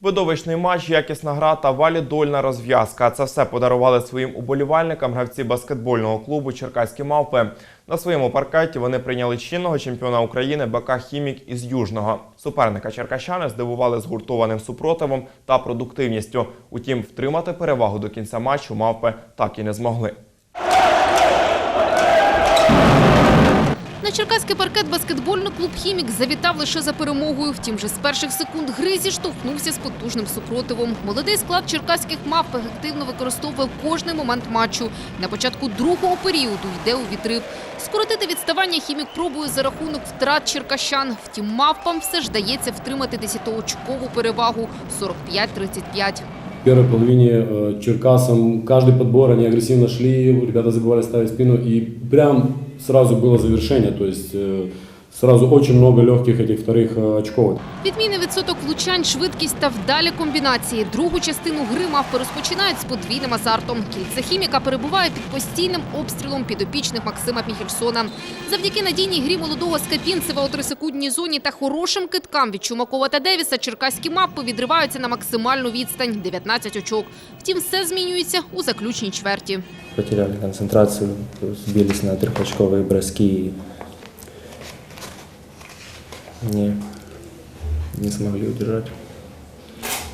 Видовищний матч, якісна гра та валідольна розв'язка. Це все подарували своїм уболівальникам гравці баскетбольного клубу Черкаські мавпи. На своєму паркеті вони прийняли чинного чемпіона України БК Хімік із Южного. Суперника черкащани здивували згуртованим супротивом та продуктивністю. Утім, втримати перевагу до кінця матчу мавпи так і не змогли. На черкаський паркет баскетбольний клуб «Хімік» завітав лише за перемогою. Втім, же з перших секунд гри зіштовхнувся з потужним супротивом. Молодий склад черкаських мавп ефективно використовує кожний момент матчу. На початку другого періоду йде у відрив. Скоротити відставання «Хімік» пробує за рахунок втрат черкащан. Втім, мавпам все ж дається втримати десятиочкову перевагу – 45-35 В первой половине э, Черкасом каждый подбор они агрессивно шли, ребята забывали ставить спину, и прям сразу было завершение, то есть э, сразу очень много легких этих вторых э, очков. Відмінний відсоток влучань, швидкість та вдалі комбінації. Другу частину гри мавпи розпочинають з подвійним азартом. Кільце хіміка перебуває під постійним обстрілом підопічних Максима Міхельсона. Завдяки надійній грі молодого Скапінцева у трисекундній зоні та хорошим киткам від Чумакова та Девіса черкаські мавпи відриваються на максимальну відстань – 19 очок. Втім, все змінюється у заключній чверті. потеряли концентрацию, сбились на трехочковые броски и не, не смогли удержать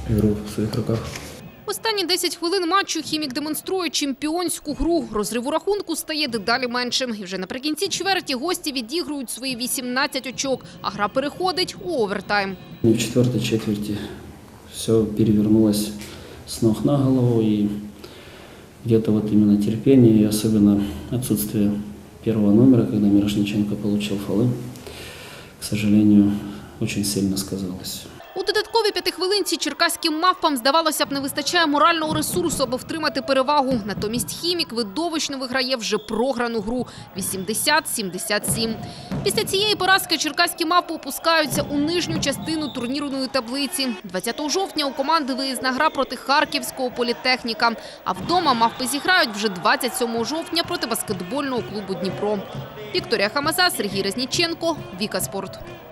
игру в своих руках. Останні 10 хвилин матчу хімік демонструє чемпіонську гру. Розриву рахунку стає дедалі меншим. І вже наприкінці чверті гості відігрують свої 18 очок, а гра переходить у овертайм. В четвертой четверти все перевернулось с ног на голову, и где-то вот именно терпение, и особенно отсутствие первого номера, когда Мирошниченко получил фолы, к сожалению, очень сильно сказалось. У додатковій п'ятихвилинці черкаським мавпам, здавалося б, не вистачає морального ресурсу, аби втримати перевагу. Натомість хімік видовищно виграє вже програну гру 80-77. Після цієї поразки черкаські мавпи опускаються у нижню частину турнірної таблиці. 20 жовтня у команди виїзна гра проти Харківського політехніка. А вдома мавпи зіграють вже 27 жовтня проти баскетбольного клубу Дніпро. Вікторія Хамаза, Сергій Резніченко, Віка Спорт.